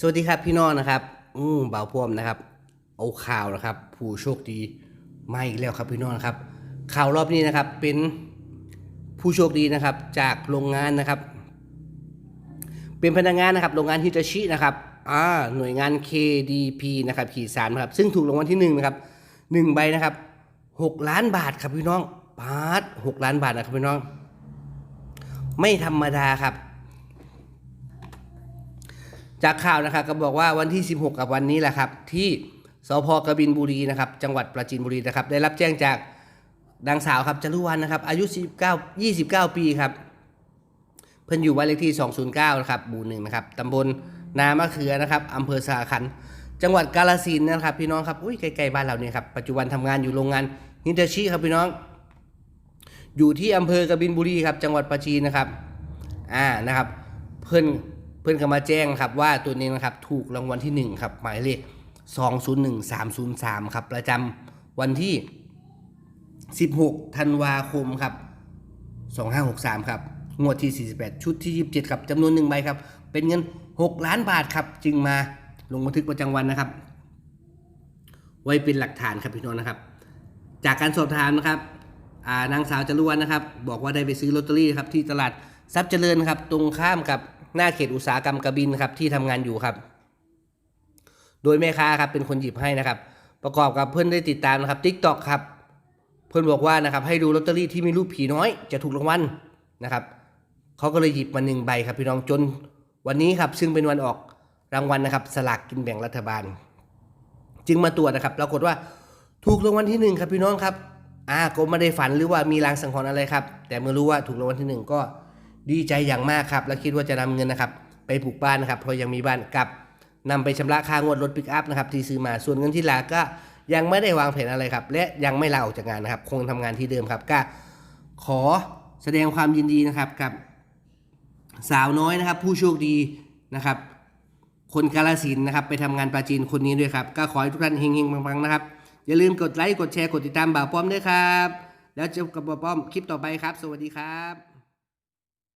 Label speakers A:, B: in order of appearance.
A: สวัสดีครับพี่น้องนะครับ อืมบ่าวพวมนะครับ เอาข่าวนะครับ ผู้โชคดีมาอีกแล้วครับพี่น้องครับ ข่าวรอบนี้นะครับเป็นผู้โชคดีนะครับ จากโรงงานนะครับ เป็นพนักงานนะครับ โรงงานฮิตาชินะครับอ่าหน่วยงาน KDP นะครับขีดสารนะครับ ซึ่งถูกรางวัลที่หนึ่งนะครับหนึ่งใบนะครับหกล้านบาทครับพี่น้องปาดหกล้านบาทนะครับพี่น้อง ไม่ธรรมดาครับ จากข่าวนะครับก็บอกว่าวันที่ 16 กับวันนี้แหละครับ ที่สพกบินบุรีนะครับ จังหวัดปราจีนบุรีนะครับ ได้รับแจ้งจากนางสาวครับจรุวรรณนะครับ อายุ 19 29 ปีครับ เพิ่นอยู่บ้านเลขที่ 209 นะครับหมู่หนึ่งนะครับตำบลนามะเขือนะครับอำเภอสาขัน จังหวัดกาฬสินนะครับ พี่น้องครับอุ้ยใกล้ๆบ้านเราเนี่ยครับปัจจุบันทำงานอยู่โรงงานฮิตาชิครับพี่น้อง อยู่ที่อำเภอกบินบุรีครับ จังหวัดปราจีนนะครับ อ่านะครับ เพื่อน พื่อนก็มาแจ้งครับว่าตัวนี้นะครับถูกรางวัลที่หนึ่งครับ หมายเลข 201303 ครับ ประจำวันที่ 16 ธันวาคมครับ 2563 ครับ งวดที่ 48 ชุดที่ 27 ครับจำนวนหนึ่งใบครับ เป็นเงิน 6 ล้านบาทครับ จึงมาลงบันทึกประจำวันนะครับ ไว้เป็นหลักฐานครับพี่น้องนะครับ จากการสอบถามนะครับานางสาวจรวนนะครับ บอกว่าได้ไปซื้อลอตเตอรี่ครับที่ตลาดทรัพย์เจริญครับ ตรงข้ามกับ หน้าเขตอุตสาหกรรมกระบินครับที่ทำงานอยู่ครับ โดยแม่ค้าครับเป็นคนหยิบให้นะครับ ประกอบกับเพื่อนได้ติดตามนะครับทิกตอกครับ เพื่อนบอกว่านะครับให้ดูลอตเตอรี่ที่มีรูปผีน้อย จะถูกรางวัลนะครับเขาก็เลยหยิบมาหนึ่งใบครับพี่น้องจนวันนี้ครับซึ่งเป็นวันออกรางวัลนะครับสลากกินแบ่งรัฐบาล จึงมาตรวจนะครับปรากฏว่าถูกรางวัลที่หนึ่งครับพี่น้องครับอ่าก็ไม่ได้ฝันหรือว่ามีลางสังหรณ์อะไรครับ แต่เมื่อรู้ว่าถูกรางวัลที่หนึ่งก็ ดีใจอย่างมากครับ และคิดว่าจะนำเงินนะครับ ไปปลูกบ้านนะครับ เพราะยังมีบ้านกับนำไปชำระค่างวดรถปิกอัพนะครับที่ซื้อมาส่วนเงินที่เหลือก็ยังไม่ได้วางแผนอะไรครับ และยังไม่ลาออกจากงานนะครับ คงทำงานที่เดิมครับก็ขอแสดงความยินดีนะครับกับสาวน้อยนะครับ ผู้โชคดีนะครับ คนกาลสินนะครับ ไปทำงานปาจีนคนนี้ด้วยครับก็ขอให้ทุกท่านเฮงๆปังๆนะครับ อย่าลืมกดไลค์กดแชร์กดติดตามบ่าวป้อมด้วยครับ แล้วเจอกับบ่าวป้อมคลิปต่อไปครับ สวัสดีครับ